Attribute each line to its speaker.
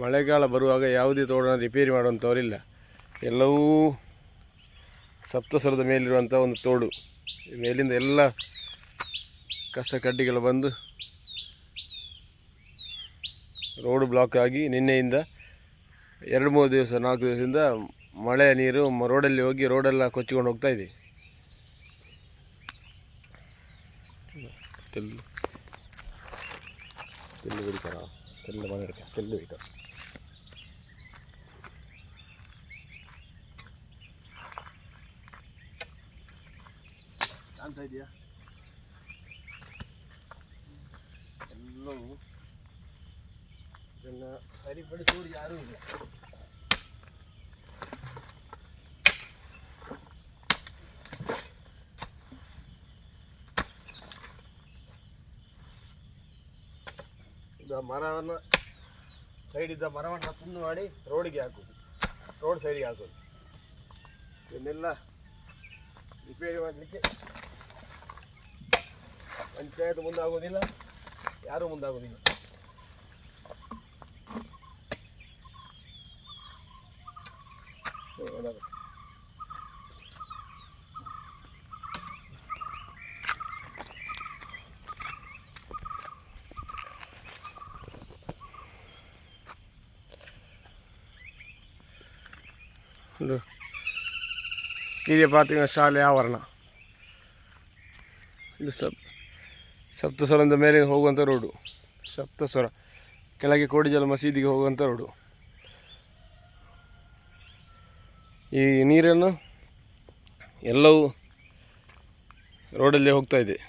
Speaker 1: ಮಳೆಗಾಲ ಬರುವಾಗ ಯಾವುದೇ ತೋಡನ್ನು ರಿಪೇರಿ ಮಾಡುವಂಥವರಿಲ್ಲ ಎಲ್ಲವೂ ಸಪ್ತಸ್ವರದ ಮೇಲಿರುವಂಥ ಒಂದು ತೋಡು. ಮೇಲಿಂದ ಎಲ್ಲ ಕಸ ಕಡ್ಡಿಗಳು ಬಂದು ರೋಡ್ ಬ್ಲಾಕ್ ಆಗಿ ನಿನ್ನೆಯಿಂದ ಎರಡು ಮೂರು ದಿವಸ, ನಾಲ್ಕು ದಿವಸದಿಂದ ಮಳೆಯ ನೀರು ರೋಡಲ್ಲಿ ಹೋಗಿ ರೋಡೆಲ್ಲ ಕೊಚ್ಚಿಕೊಂಡು ಹೋಗ್ತಾ ಇದೆ. ತೆಲ್ಲು ತೆಲ್ಲು തെല്ല് പണിയെടുക്കാം തെല്ല് വയ്ക്കാം എല്ലാം അരിപ്പടി ചോറ് ആരും ഇല്ല ಸರಿಪಡಿಸುವುದು ಯಾರೂ ಇಲ್ಲ ಇದು ಮರವನ್ನು ಸೈಡಿದ್ದ ಮರವನ್ನು ತುಂಡು ಮಾಡಿ ರೋಡಿಗೆ ಹಾಕೋದು ರೋಡ್ ಸೈಡಿಗೆ ಹಾಕೋದು. ಇದನ್ನೆಲ್ಲ ರಿಪೇರಿ ಮಾಡಲಿಕ್ಕೆ ಪಂಚಾಯತ್ ಮುಂದಾಗೋದಿಲ್ಲ, ಯಾರೂ ಮುಂದಾಗೋದಿಲ್ಲ. ಇದು. ಕಿರಿಯ ಪ್ರಾಥಮಿಕ ಶಾಲೆ ಆವರಣ. ಇದು ಸಪ್ ಸಪ್ತಸ್ವರದಿಂದ ಮೇಲೆ ಹೋಗುವಂಥ ರೋಡು. ಸಪ್ತಸ್ವರ. ಕೆಳಗೆ ಕೋಡಿಜಲ ಮಸೀದಿಗೆ ಹೋಗುವಂಥ ರೋಡು. ಈ ನೀರನ್ನು ಎಲ್ಲವೂ ರೋಡಲ್ಲೇ ಹೋಗ್ತಾ ಇದೆ.